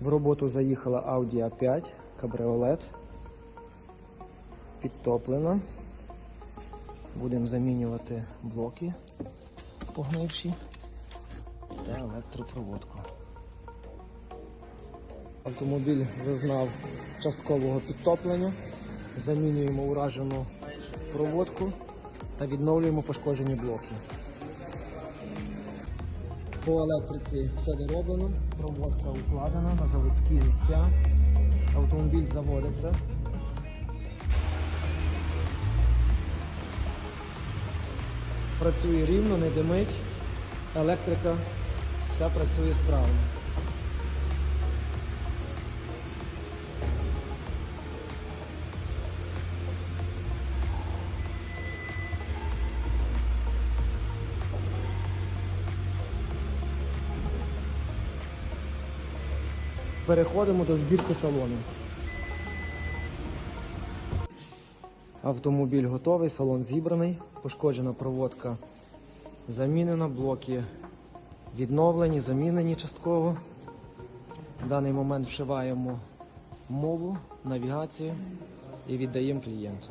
В роботу заїхала Audi A5 кабріолет. Підтоплена. Будемо замінювати блоки погнивші та електропроводку. Автомобіль зазнав часткового підтоплення. Замінюємо уражену проводку та відновлюємо пошкоджені блоки. По електриці все дороблено, проводка укладена на заводські місця. Автомобіль заводиться. Працює рівно, не димить. Електрика все працює справно. Переходимо до збірки салону. Автомобіль готовий, салон зібраний, пошкоджена проводка замінена, блоки відновлені, замінені частково. В даний момент вшиваємо мову, навігацію і віддаємо клієнту.